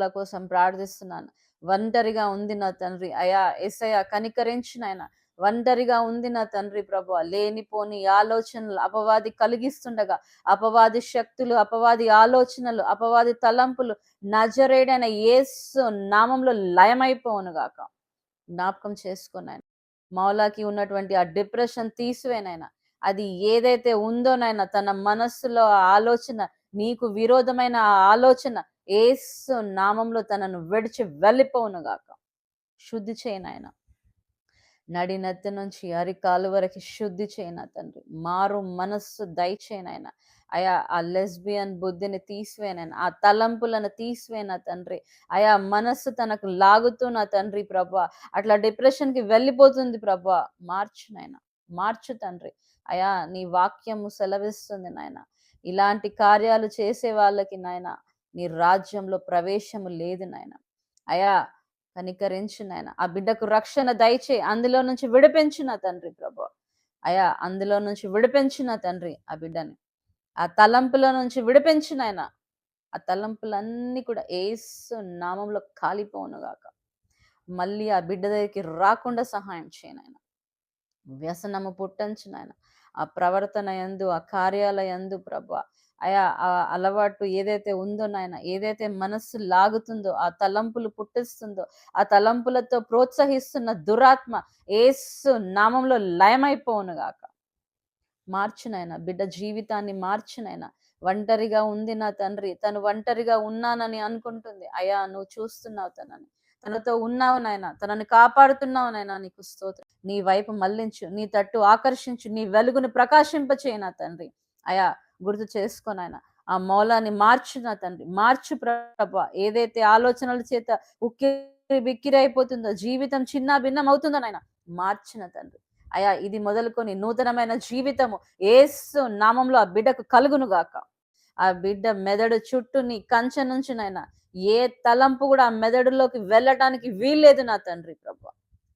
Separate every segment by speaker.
Speaker 1: కోసం ప్రార్థిస్తున్నాను. ఒంటరిగా ఉంది నా తండ్రి. అయా ఎసయ కనికరించిన ఆయన. ఒంటరిగా ఉంది నా తండ్రి ప్రభు. లేనిపోని ఆలోచనలు అపవాది కలిగిస్తుండగా అపవాది శక్తులు అపవాది ఆలోచనలు అపవాది తలంపులు నజరేడైన ఏసు నామంలో లయమైపోవును గాక జ్ఞాపకం చేసుకున్నాను. మౌలాకి ఉన్నటువంటి ఆ డిప్రెషన్ తీసివేనైనా అది ఏదైతే ఉందోనైనా తన మనస్సులో ఆలోచన నీకు విరోధమైన ఆలోచన ఏసు నామంలో తనను విడిచి వెళ్ళిపోవును గాక. శుద్ధి ఆయన నడినెత్తి నుంచి అరికాలు వరకు శుద్ధి చేయన తండ్రి. మారు మనస్సు దయచేయనైనా అయా ఆ లెస్బియన్ బుద్ధిని తీసివేనైనా ఆ తలంపులను తీసివేనా తండ్రి. అయా మనస్సు తనకు లాగుతున్న తండ్రి ప్రభా. అట్లా డిప్రెషన్కి వెళ్ళిపోతుంది ప్రభా. మార్చునైనా మార్చు తండ్రి. అయా నీ వాక్యము సెలవిస్తుంది నాయన. ఇలాంటి కార్యాలు చేసే వాళ్ళకి నాయన నీ రాజ్యంలో ప్రవేశము లేదు నాయన. అయా కనికరించు నాయన. ఆ బిడ్డకు రక్షణ దయచే అందులో నుంచి విడిపించిన తండ్రి ప్రభు. అయా అందులో నుంచి విడిపించిన తండ్రి ఆ బిడ్డని. ఆ తలంపుల నుంచి విడిపించిన ఆయన ఆ తలంపులన్నీ కూడా ఏసు నామంలో కాలిపోనుగాక మళ్ళీ ఆ బిడ్డ దగ్గరికి రాకుండా సహాయం చేయను ఆయన వ్యసనము పుట్టంచు నాయన. ఆ ప్రవర్తన ఎందు ఆ కార్యాల ఎందు ప్రభా అయా ఆ అలవాటు ఏదైతే ఉందో నాయన ఏదైతే మనస్సు లాగుతుందో ఆ తలంపులు పుట్టిస్తుందో ఆ తలంపులతో ప్రోత్సహిస్తున్న దురాత్మ ఏసు నామంలో లయమైపోవును గాక. మార్చునైనా బిడ్డ జీవితాన్ని మార్చునైనా ఒంటరిగా ఉంది నా తండ్రి తను ఒంటరిగా ఉన్నానని అనుకుంటుంది. అయా నువ్వు చూస్తున్నావు తనని. తనతో ఉన్నావు నాయన. తనని కాపాడుతున్నావు నాయన నీకు స్తోత్రం. నీ వైపు మళ్ళించు నీ తట్టు ఆకర్షించు నీ వెలుగుని ప్రకాశింపచేయ నా తండ్రి. అయా గుర్తు చేసుకోనాయన ఆ మౌలాన్ని మార్చు నా తండ్రి. మార్చు ప్రభ. ఏదైతే ఆలోచనల చేత ఉక్కిరి బిక్కిరి అయిపోతుందో జీవితం చిన్న భిన్నం అవుతుందో నాయన మార్చిన తండ్రి. అయా ఇది మొదలుకొని నూతనమైన జీవితము. ఏసు నామంలో ఆ బిడ్డకు కలుగును గాక. ఆ బిడ్డ మెదడు చుట్టూ నీ కంచె నుంచి నైనా ఏ తలంపు కూడా ఆ మెదడులోకి వెళ్ళటానికి వీల్లేదు నా తండ్రి ప్రభు.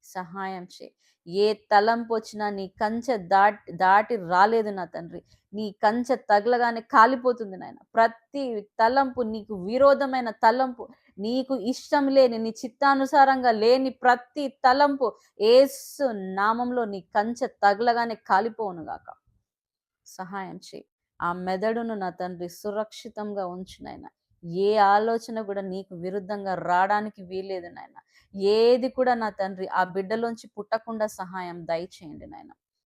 Speaker 1: సహాయం చేయి. ఏ తలంపు వచ్చినా నీ కంచె దాటి దాటి రాలేదు నా తండ్రి. నీ కంచె తగలగానే కాలిపోతుంది నాయన. ప్రతి తలంపు నీకు విరోధమైన తలంపు. నీకు ఇష్టం లేని నీ చిత్తానుసారంగా లేని ప్రతి తలంపు ఏసు నామంలో నీ కంచె తగలగానే కాలిపోవునుగాక సహాయం చేయి. ఆ మెదడును నా తండ్రి సురక్షితంగా ఉంచునైనా ఏ ఆలోచన కూడా నీకు విరుద్ధంగా రావడానికి వీలేదు నాయన. ఏది కూడా నా తండ్రి ఆ బిడ్డలోంచి పుట్టకుండా సహాయం దయచేయండి నాయన.